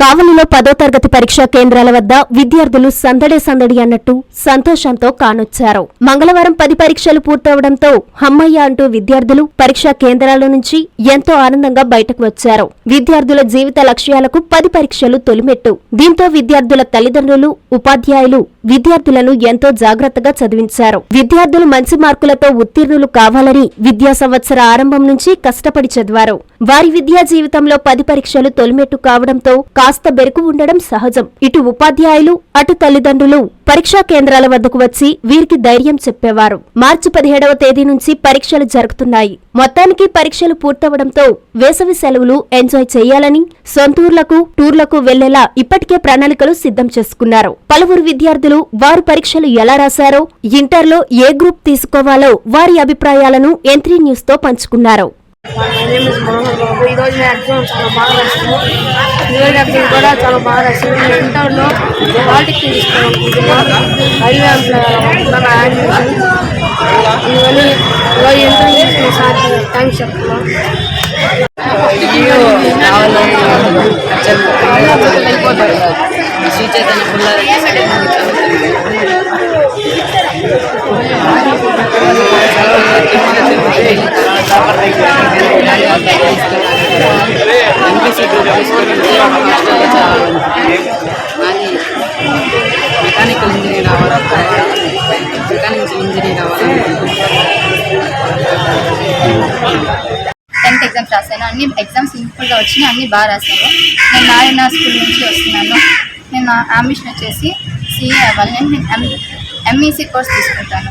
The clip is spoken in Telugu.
కావలిలో పదో తరగతి పరీక్షా కేంద్రాల వద్ద విద్యార్థులు సందడే సందడి అన్నట్టు సంతోషంతో కానొచ్చారు. మంగళవారం పది పరీక్షలు పూర్తవడంతో హమ్మయ్య అంటూ విద్యార్థులు పరీక్షా కేంద్రాల నుంచి ఎంతో ఆనందంగా బయటకు వచ్చారు. విద్యార్థుల జీవిత లక్ష్యాలకు పది పరీక్షలు తొలిమెట్టు. దీంతో విద్యార్థుల తల్లిదండ్రులు ఉపాధ్యాయులు విద్యార్థులను ఎంతో జాగ్రత్తగా చదివించారు. విద్యార్థులు మంచి మార్కులతో ఉత్తీర్ణులు కావాలని విద్యా సంవత్సర ఆరంభం నుంచి కష్టపడి చదివారు. వారి విద్యా జీవితంలో పది పరీక్షలు తొలిమెట్టు కావడంతో కాస్త బెరుకు ఉండడం సహజం. ఇటు ఉపాధ్యాయులు అటు తల్లిదండ్రులు పరీక్షా కేంద్రాల వద్దకు వచ్చి వీరికి ధైర్యం చెప్పేవారు. మార్చి పదిహేడవ తేదీ నుంచి పరీక్షలు జరుగుతున్నాయి. మొత్తానికి పరీక్షలు పూర్తవడంతో వేసవి సెలవులు ఎంజాయ్ చేయాలని సొంతూర్లకు టూర్లకు వెళ్ళేలా ఇప్పటికే ప్రణాళికలు సిద్ధం చేసుకున్నారు. పలువురు విద్యార్థులు వారు పరీక్షలు ఎలా రాశారో ఇంటర్లో ఏ గ్రూప్ తీసుకోవాలో వారి అభిప్రాయాలను ఎంత్రీ న్యూస్తో పంచుకున్నారు. ఈరోజు నా ఎగ్జామ్ చాలా బాగా రాశాను. ఈరోజు ఎగ్జామ్ కూడా చాలా బాగా రాశాను. నేను ఇంటర్లో పాలిటిక్స్ తీసుకున్నాను రైల్వే ఎంప్లాయ్ యాడ్ యానిమేషన్ ఇవన్నీ ఈరోజు ఇంటర్ చేసిన సార్ థ్యాంక్స్ చెప్తున్నాను శ్రీ చైతన్య టెన్త్ ఎగ్జామ్స్ రాశాను. అన్ని ఎగ్జామ్స్ సింపుల్గా వచ్చినాయి అన్ని బాగా రాశాను నేను నారాయణ స్కూల్ నుంచి వస్తున్నాను. నేను నా అంబిషన్ వచ్చేసి సిఏ అవ్వాలి. నేను ఎం ఎంఈసీ కోర్స్ తీసుకుంటాను.